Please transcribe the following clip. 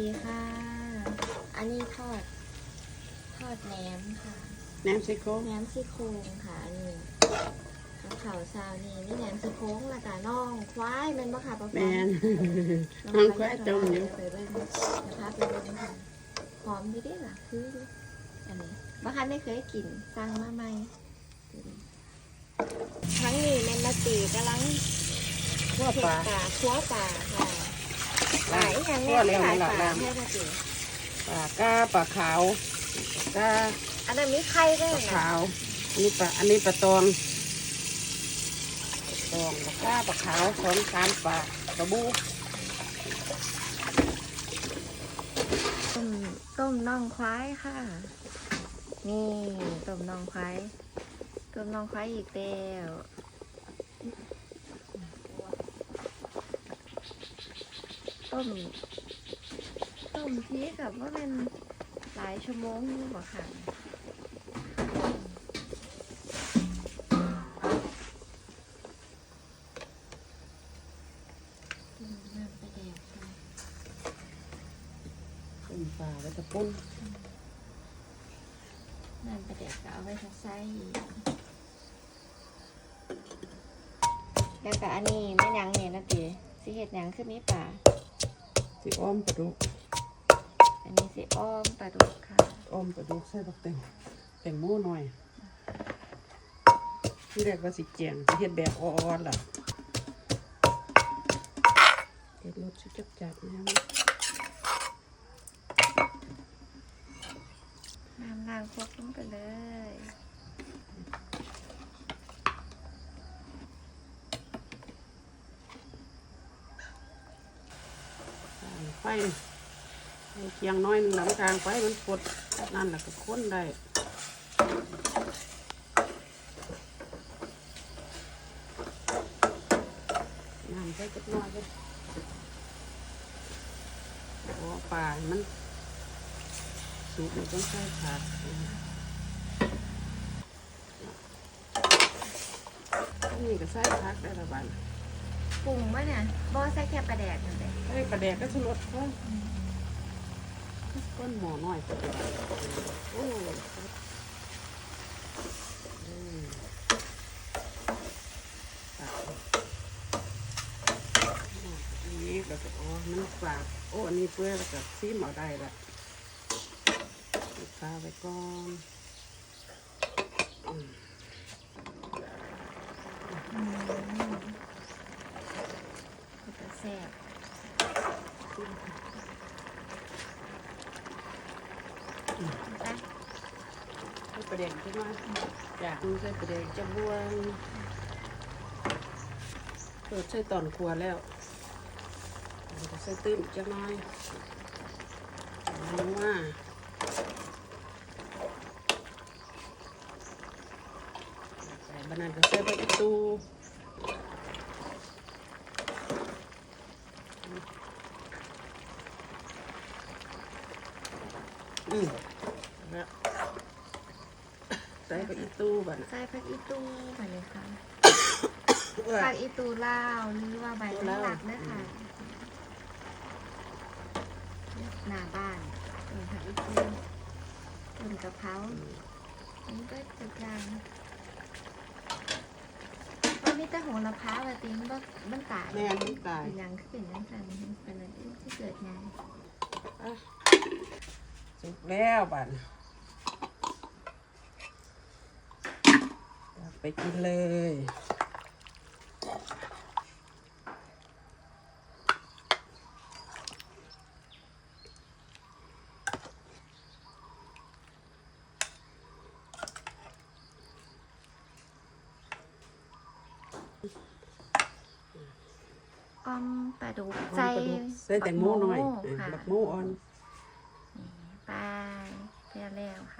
ดีค่ะ อันนี้ทอด ทอดแหนมค่ะ แหนมซี่โครงแหนมซี่โครงค่ะอันนี้กับข่าวซาวนี่นี่แหนมซี่โครงและกาน่องควายแมันบ่ค่ะป้าแมฟ้อนน้องควายต้มอยู่ไปเบิ่งนะคะไปเบิ่งค่ะหอมดีเด้ล่ะคืออันนี้บ้านได้เคยกินสั่งมาใหม่ทั้งนี้แมนมาตีกำลังทั่วเห็ปดลาป่าคั่วป่าค่ะ หลายอย่างทั่วเนี่ยแล้วหลายหลาป่าน้แค่มาตีำปลากาปลาขาวปลากาอันนั้นมีไข่ด้วยปลานะขาวอันนี้ปลาอันนี้ปลาตองปลาตองปลากาปลาขาวสองสามปลาปลาบูต้มต้มน่องควายค่ะ นี่ต้มน่องควายต้มน่องควายอีกแล้ว ต้มต้มทีกับว่าเป็นหลายชั่วโมงนี่บ่ค่ะปลาแดกค่ะต้มปลาไว้ตะปุ้นน้ำปลาแดกก็เอาไว้ทัใส่แล้วก็อันนี้ไม่ยังเนี่ยนะตีสิเห็ดยังคือมีป่า สิอ้อมปลาดุกอันนี้สิอ้อมปลาดุกค่ะอ้อมปลาดุกใส่บักเต็งเต็งหมูหน่อยที่แรกว่าสิเจียงสิเฮ็ดแบบอ่อนๆล่ะเฮ็ดรสสิจับจับๆนะน้ำล้างครกลงไปเลย ไฟไฟ เคียงน้อยหนึ่งหลังทางไฟมันกดนั่นแหละก็ค้นได้น้ำใส่จักน้อยก็โอ้ป่ามันสุกมันต้องใส่ผักนี่ก็ใส่ผักได้ละบัน ปรุงมะเนี่ยบ่ใส่แค่ปลาแดกนั่นเองใส่ปลาแดกก็ชุรสก็ก้นหมอน้อยโอ้อืมตักอันนี้เราจะอ๋อมันฝากโอ้อันนี้เปื่อยแล้วก็ซีมเอาได้ละปิดฝาไว้ก่อนอืม ก็จะแซ่บไป ใส่ประเด็นใช่ไหมอยากมีใส่ประเด็นจะบวนเปิดใส่ตอนครัวแล้วจะใส่ตื้มจักหน้อยน้ำว่าใส่บานาก็ใส่ใบอีกตู้อืม แล้วใส่ใบอีตูบ้านะใส่ผักอีตูไปเลยค่ะผักอีตูลาวหรือว่าใบตะลักนะคะหน้าบ้านเออผักอีตูต้นกะเพราอันนี้ก็จะจางมันมีแต่โหระพาแบบนี้มันบ่มันตายแม่นมันตายเป็นหยังคือเป็นยังไงเป็นอะไรที่เกิดไงอะสุกแล้วบัน ไปกินเลยอ้อมปลาดุกใส่ใส่แตงโมหน่อยบักเออค่ะ บักโมอ่อน ไปเรียแล้วค่ะ